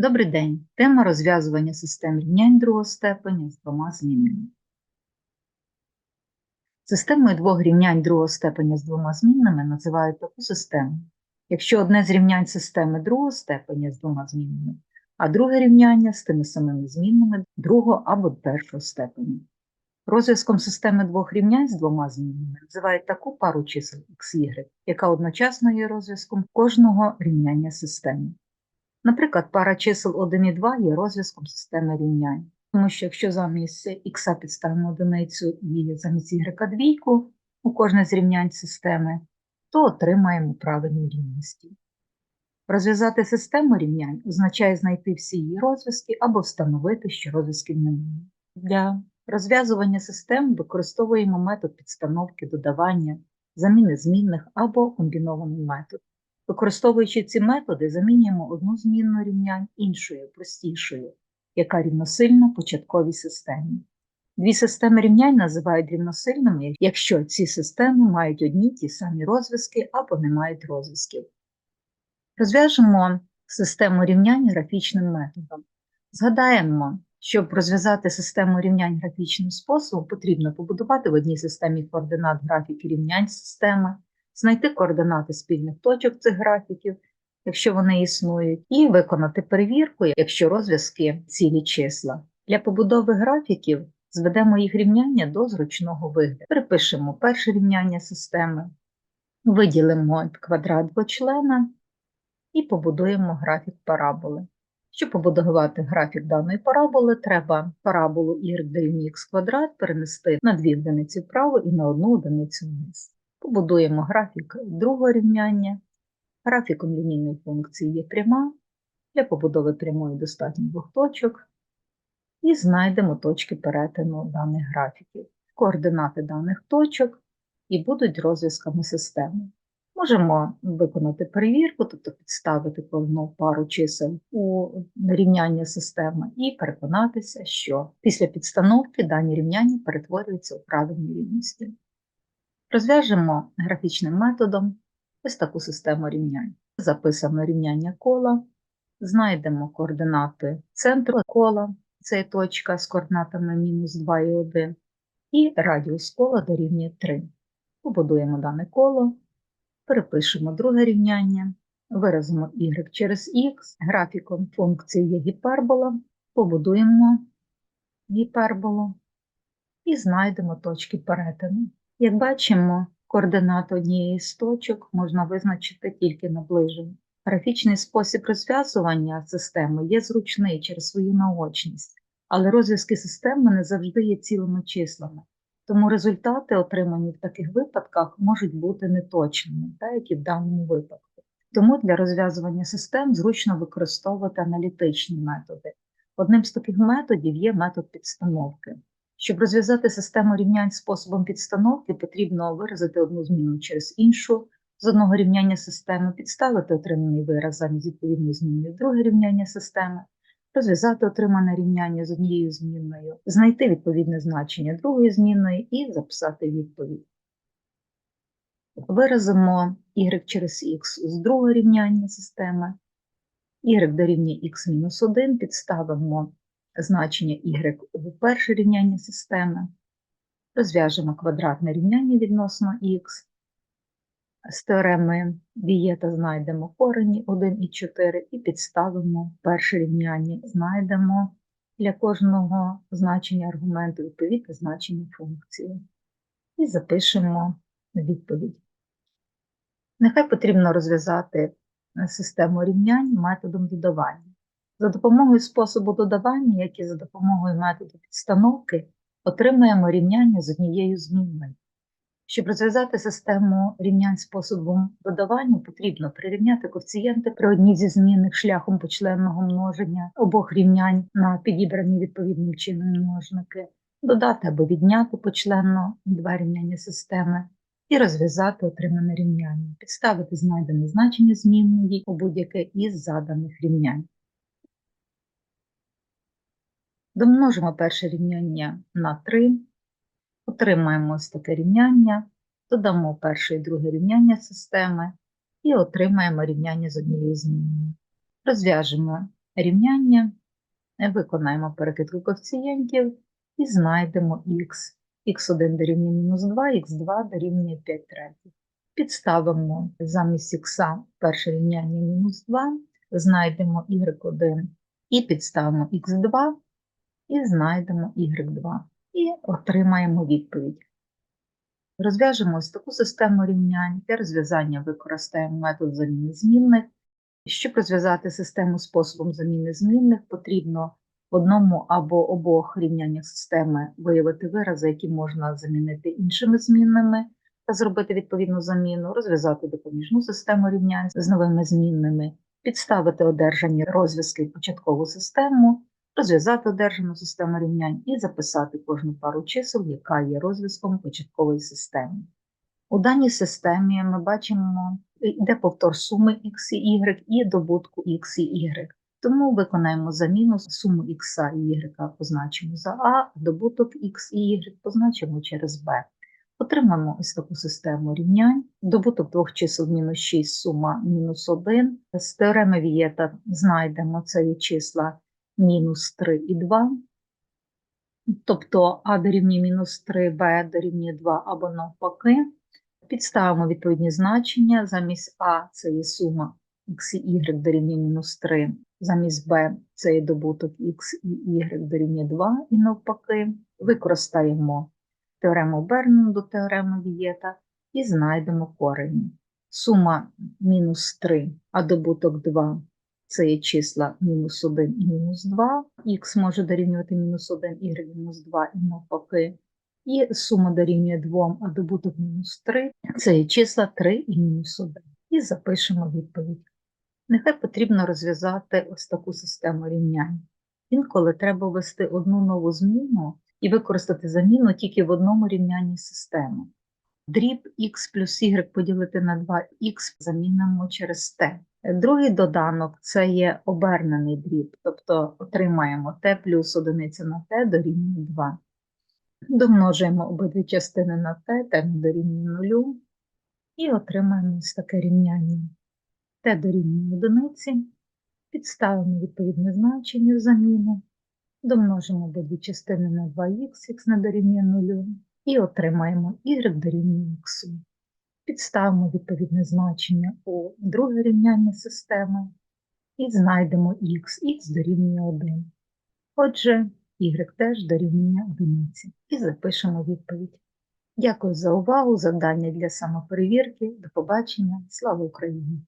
Добрий день. Тема розв'язування систем рівнянь другого степеня з двома змінними. Системою двох рівнянь другого степеня з двома змінними називають таку систему. Якщо одне з рівнянь системи другого степеня з двома змінними, а друге рівняння з тими самими змінними другого або першого степеня. Розв'язком системи двох рівнянь з двома змінними називають таку пару чисел x, y, яка одночасно є розв'язком кожного рівняння системи. Наприклад, пара чисел 1 і 2 є розв'язком системи рівнянь. Тому що якщо замість х підставимо одиницю і замість y двійку у кожне з рівнянь системи, то отримаємо правильні рівності. Розв'язати систему рівнянь означає знайти всі її розв'язки або встановити, що розв'язків немає. Для розв'язування систем використовуємо метод підстановки додавання, заміни змінних або комбінований метод. Використовуючи ці методи, замінюємо одну змінну рівнянь іншою, простішою, яка рівносильна початковій системі. Дві системи рівнянь називають рівносильними, якщо ці системи мають одні ті самі розв'язки або не мають розв'язків. Розв'яжемо систему рівнянь графічним методом. Згадаємо, щоб розв'язати систему рівнянь графічним способом, потрібно побудувати в одній системі координат графіки рівнянь системи, знайти координати спільних точок цих графіків, якщо вони існують, і виконати перевірку, якщо розв'язки цілі числа. Для побудови графіків зведемо їх рівняння до зручного вигляду. Перепишемо перше рівняння системи, виділимо квадрат двочлена і побудуємо графік параболи. Щоб побудувати графік даної параболи, треба параболу y дорівнює х квадрат перенести на дві одиниці вправо і на одну одиницю вниз. Побудуємо графік другого рівняння. Графіком лінійної функції є пряма. Для побудови прямої достатньо двох точок. І знайдемо точки перетину даних графіків. Координати даних точок і будуть розв'язками системи. Можемо виконати перевірку, тобто підставити кожну пару чисел у рівняння системи і переконатися, що після підстановки дані рівняння перетворюються у правильні рівності. Розв'яжемо графічним методом ось таку систему рівнянь. Записано рівняння кола, знайдемо координати центру кола, це точка з координатами мінус 2 і 1, і радіус кола дорівнює 3. Побудуємо дане коло, перепишемо друге рівняння, виразимо y через х, графіком функції є гіпербола, побудуємо гіперболу і знайдемо точки перетину. Як бачимо, координати однієї з точок можна визначити тільки наближено. Графічний спосіб розв'язування системи є зручний через свою наочність, але розв'язки системи не завжди є цілими числами, тому результати, отримані в таких випадках, можуть бути неточними, так як і в даному випадку. Тому для розв'язування систем зручно використовувати аналітичні методи. Одним з таких методів є метод підстановки. Щоб розв'язати систему рівнянь способом підстановки, потрібно виразити одну зміну через іншу, з одного рівняння системи, підставити отриманий вираз замість відповідної зміни в друге рівняння системи, розв'язати отримане рівняння з однією змінною, знайти відповідне значення другої змінної і записати відповідь. Виразимо y через x з другого рівняння системи, y дорівнює x-1, підставимо значення y у перше рівняння системи, розв'яжемо квадратне рівняння відносно х. З теореми Вієта знайдемо корені 1 і 4 і підставимо перше рівняння, знайдемо для кожного значення аргументу відповідне значення функції. І запишемо відповідь. Нехай потрібно розв'язати систему рівнянь методом додавання. За допомогою способу додавання, як і за допомогою методу підстановки, отримуємо рівняння з однією змінною. Щоб розв'язати систему рівнянь способом додавання, потрібно прирівняти коефіцієнти при одній зі змінних шляхом почленного множення обох рівнянь на підібрані відповідним чином множники, додати або відняти почленно два рівняння системи і розв'язати отримане рівняння, підставити знайдене значення змінної у будь-яке із заданих рівнянь. Домножимо перше рівняння на 3, отримаємо ось таке рівняння, додамо перше і друге рівняння системи і отримаємо рівняння з однією зміною. Розв'яжемо рівняння, виконаємо перекидку коефіцієнтів і знайдемо х. х1 дорівнює мінус 2, х2 дорівнює 5 третіх. Підставимо замість х перше рівняння мінус 2, знайдемо y1 і підставимо х2 і знайдемо y2. І отримаємо відповідь. Розв'яжемо ось таку систему рівнянь. Для розв'язання використаємо метод заміни змінних. Щоб розв'язати систему способом заміни змінних, потрібно в одному або обох рівняннях системи виявити вирази, які можна замінити іншими змінними та зробити відповідну заміну, розв'язати допоміжну систему рівнянь з новими змінними, підставити одержані розв'язки початкову систему, розв'язати одержану систему рівнянь і записати кожну пару чисел, яка є розв'язком початкової системи. У даній системі ми бачимо, йде повтор суми x і y і добутку x і y. Тому виконаємо заміну суму x і y позначимо за А, добуток x і y позначимо через b. Отримаємо ось таку систему рівнянь. Добуток двох чисел мінус 6, сума мінус 1. З теореми Вієта знайдемо це числа мінус 3 і 2. Тобто А дорівнює мінус 3, Б дорівнює 2 або навпаки. Підставимо відповідні значення. Замість А це є сума х і y дорівнює мінус 3, замість b це є добуток х і y дорівнює 2 і навпаки. Використаємо теорему Бернена до теореми Вієта і знайдемо корені. Сума мінус 3, а добуток 2 це є числа мінус 1 і мінус 2, х може дорівнювати мінус 1, y мінус 2 і навпаки. І сума дорівнює 2, а добуток мінус 3 це є числа 3 і мінус 1. І запишемо відповідь. Нехай потрібно розв'язати ось таку систему рівнянь. Інколи треба ввести одну нову зміну і використати заміну тільки в одному рівнянні системи. Дріб х плюс y поділити на 2х замінимо через t. Другий доданок це є обернений дріб, тобто отримаємо t плюс одиниця на t дорівнює 2. Домножуємо обидві частини на t, t дорівнює 0 і отримаємо ось таке рівняння. t дорівнює одиниці, підставимо відповідне значення в заміну, домножимо обидві частини на 2х, х не дорівнює 0, і отримаємо y дорівнює х. Підставимо відповідне значення у друге рівняння системи і знайдемо х, х дорівнює 1. Отже, y теж дорівнює 1. І запишемо відповідь. Дякую за увагу, завдання для самоперевірки. До побачення. Слава Україні!